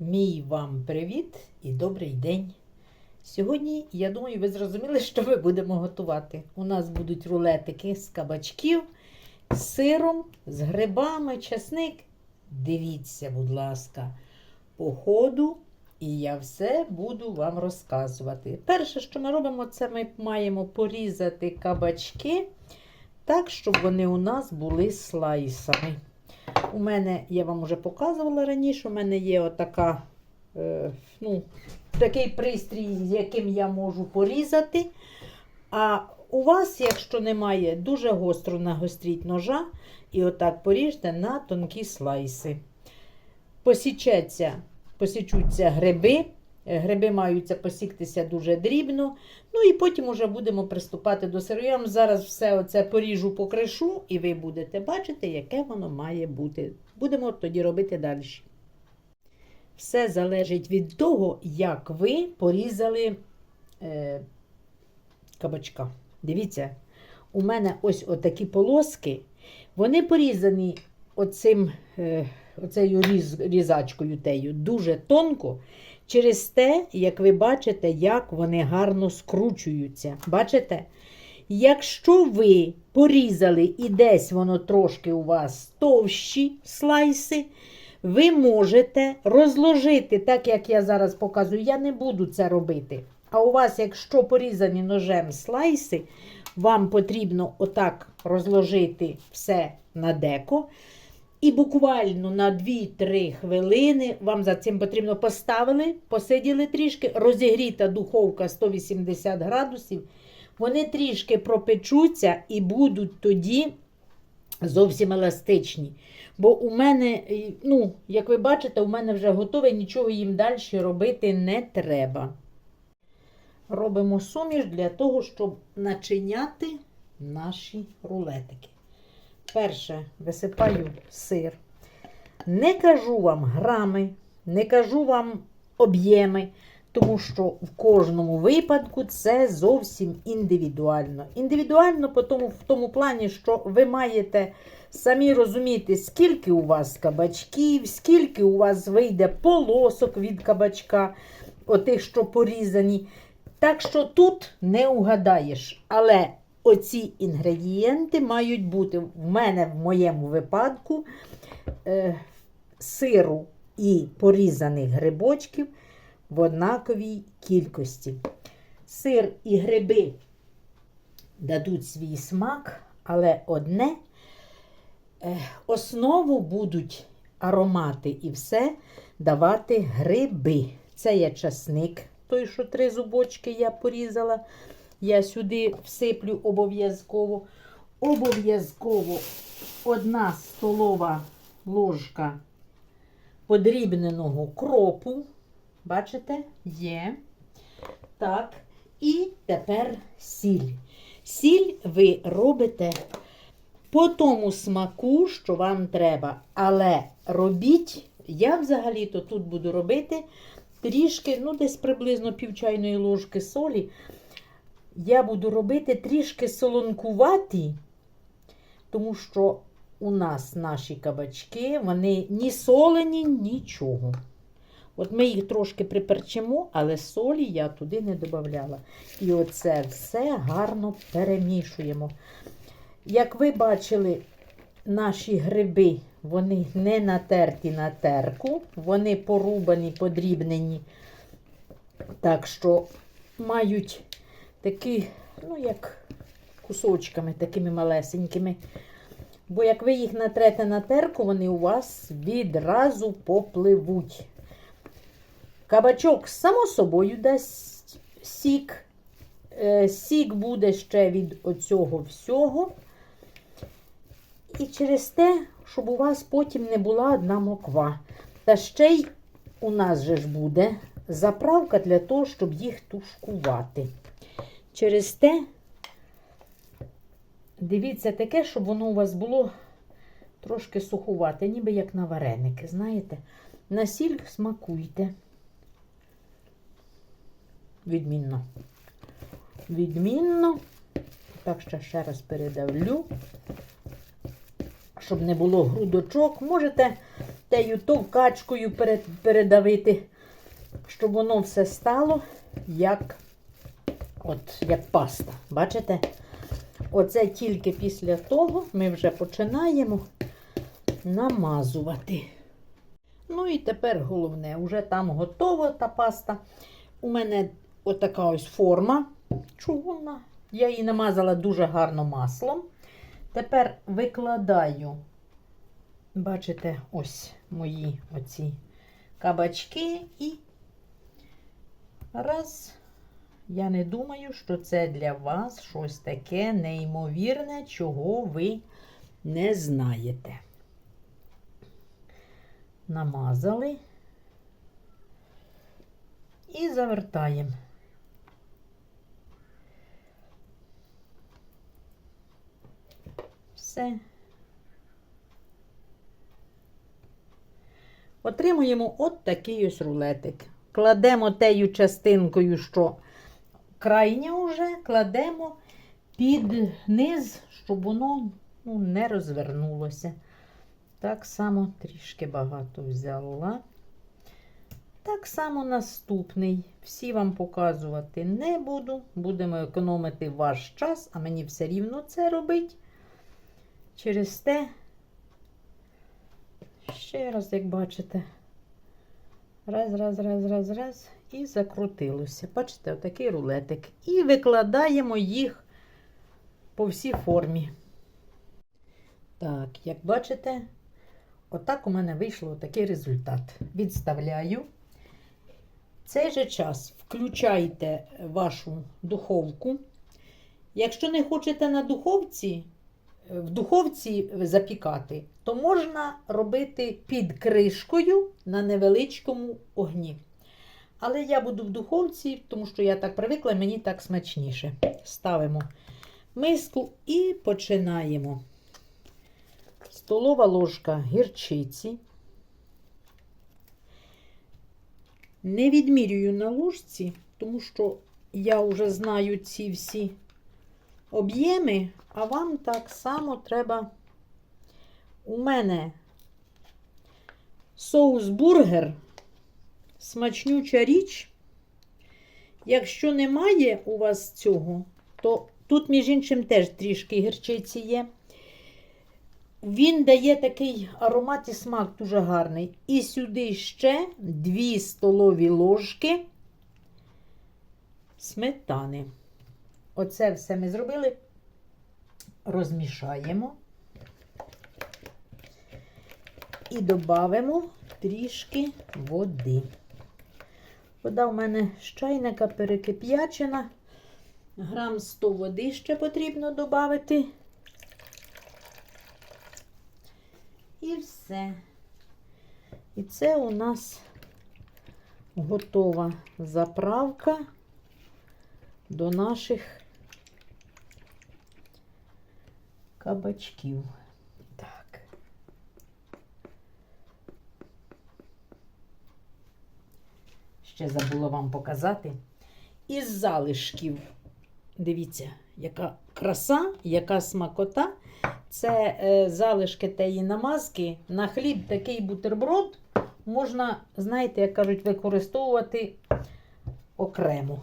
Мій вам привіт і добрий день. Сьогодні, я думаю, ви зрозуміли, що ми будемо готувати. У нас будуть рулетики з кабачків, з сиром, з грибами, часник. Дивіться, будь ласка, по ходу, і я все буду вам розказувати. Перше, що ми робимо, це ми маємо порізати кабачки так, щоб вони у нас були слайсами. У мене, я вам вже показувала раніше, у мене є отака, е, ну, такий пристрій, з яким я можу порізати. А у вас, якщо немає, дуже гостро нагостріть ножа і отак поріжте на тонкі слайси. Посічеться, посічуться гриби. Е, Гриби маються посіктися дуже дрібно. Ну і потім уже будемо приступати до сиру. Я вам зараз все оце поріжу покришу, і ви будете бачити, яке воно має бути. Будемо тоді робити далі. Все залежить від того, як ви порізали е, кабачка. Дивіться, у мене ось отакі полоски. Вони порізані оцим, е, оцею різ, різачкою тею дуже тонко. Через те, як ви бачите, як вони гарно скручуються. Бачите? Якщо ви порізали і десь воно трошки у вас товщі слайси, ви можете розложити, так як я зараз показую, я не буду це робити. А у вас, якщо порізані ножем слайси, вам потрібно отак розложити все на деко. І буквально на 2-3 хвилини вам за цим потрібно поставили, посиділи трішки, розігріта духовка 180 градусів. Вони трішки пропечуться і будуть тоді зовсім еластичні. Бо у мене, ну, як ви бачите, у мене вже готове, нічого їм далі робити не треба. Робимо суміш для того, щоб начиняти наші рулетики. Перше висипаю сир. Не кажу вам грами, не кажу вам об'єми, тому що в кожному випадку це зовсім індивідуально. Індивідуально по тому, в тому плані, що ви маєте самі розуміти, скільки у вас кабачків, скільки у вас вийде полосок від кабачка, отих, що порізані. Так що тут не угадаєш. Але оці інгредієнти мають бути в мене в моєму випадку е, сиру і порізаних грибочків в однаковій кількості. Сир і гриби дадуть свій смак, але одне е, основу будуть аромати і все давати гриби. Це є часник, той, що три зубочки я порізала. Я сюди всиплю обов'язково. Обов'язково одна столова ложка подрібненого кропу. Бачите, є. Так. І тепер сіль. Сіль ви робите по тому смаку, що вам треба. Але робіть, я взагалі-то тут буду робити трішки, ну, десь приблизно пів чайної ложки солі я буду робити трішки солонкуваті, тому що у нас наші кабачки, вони ні солені, нічого. От ми їх трошки приперчимо, але солі я туди не додавала. І оце все гарно перемішуємо. Як ви бачили, наші гриби, вони не натерті на терку, вони порубані, подрібнені, так що мають такі, ну, як кусочками, такими малесенькими. Бо як ви їх натрете на терку, вони у вас відразу попливуть. Кабачок, само собою, дасть сік. Е, Сік буде ще від оцього всього. І через те, щоб у вас потім не була одна моква. Та ще й у нас же ж буде заправка для того, щоб їх тушкувати. Через те, дивіться таке, щоб воно у вас було трошки сухувате, ніби як на вареники, знаєте. На сіль смакуйте. Відмінно. Відмінно. Так що ще раз передавлю, щоб не було грудочок. Можете тею товкачкою перед- передавити, щоб воно все стало як, от, як паста. Бачите? Оце тільки після того ми вже починаємо намазувати. Ну і тепер головне, вже там готова та паста. У мене отака ось форма чугунна. Я її намазала дуже гарно маслом. Тепер викладаю, бачите, ось мої оці кабачки і раз. Я не думаю, що це для вас щось таке неймовірне, чого ви не знаєте. Намазали і завертаємо. Все. Отримуємо от такий ось рулетик. Кладемо тею частинкою, що крайня вже, кладемо під низ, щоб воно ну, не розвернулося. Так само трішки багато взяла. Так само наступний. Всі вам показувати не буду. Будемо економити ваш час, а мені все рівно це робить. Через те, ще раз, як бачите, раз, раз, раз, раз, раз, і закрутилося. Бачите, отакий рулетик. І викладаємо їх по всій формі. Так, як бачите, отак у мене вийшло такий результат. Відставляю. В цей же час включайте вашу духовку. Якщо не хочете на духовці, в духовці запікати, то можна робити під кришкою на невеличкому огні. Але я буду в духовці, тому що я так привикла, мені так смачніше. Ставимо миску і починаємо. Столова ложка гірчиці. Не відмірюю на ложці, тому що я вже знаю ці всі об'єми, а вам так само треба. У мене соус бургер, смачнюча річ. Якщо немає у вас цього, то тут, між іншим, теж трішки гірчиці є. Він дає такий аромат і смак дуже гарний. І сюди ще 2 столові ложки сметани. Оце все ми зробили. Розмішаємо і додамо трішки води. Вода в мене з чайника перекип'ячена. Грам 100 води ще потрібно додати. І все. І це у нас готова заправка до наших кабачків. Так. Ще забула вам показати. Із залишків. Дивіться, яка краса, яка смакота. Це е, залишки тієї намазки. На хліб такий бутерброд можна, знаєте, як кажуть, використовувати окремо.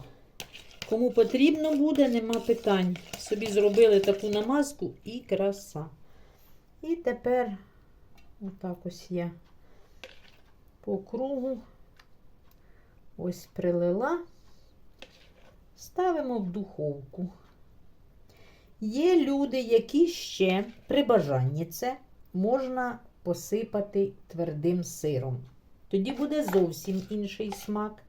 Кому потрібно буде, нема питань. Собі зробили таку намазку і краса. І тепер, отак ось я по кругу ось прилила. Ставимо в духовку. Є люди, які ще при бажанні це можна посипати твердим сиром. Тоді буде зовсім інший смак.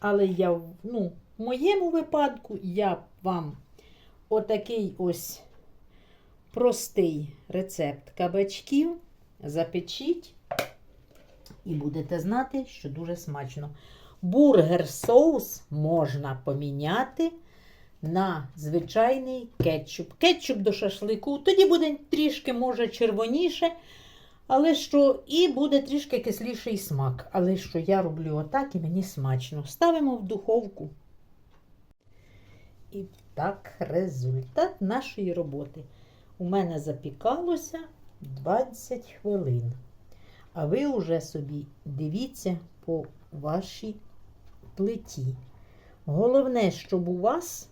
Але я, ну, в моєму випадку я вам отакий ось простий рецепт кабачків запечіть і будете знати, що дуже смачно. Бургер соус можна поміняти на звичайний кетчуп. Кетчуп до шашлику, тоді буде трішки, може, червоніше, але що і буде трішки кисліший смак. Але що я роблю отак і мені смачно. Ставимо в духовку. І так, результат нашої роботи. У мене запікалося 20 хвилин. А ви вже собі дивіться по вашій плиті. Головне, щоб у вас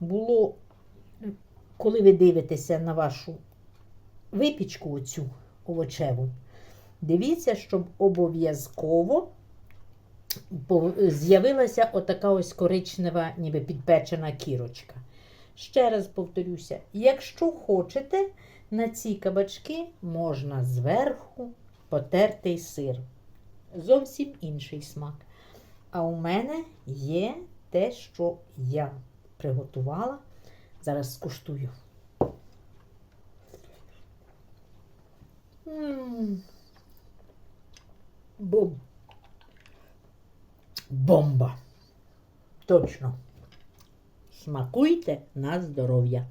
було, коли ви дивитеся на вашу випічку оцю овочеву, дивіться, щоб обов'язково з'явилася отака ось коричнева, ніби підпечена кірочка. Ще раз повторюся, якщо хочете, на ці кабачки можна зверху потертий сир. Зовсім інший смак. А у мене є те, що я приготувала. Зараз скуштую. Бом. Бомба. Точно. Смакуйте на здоров'я.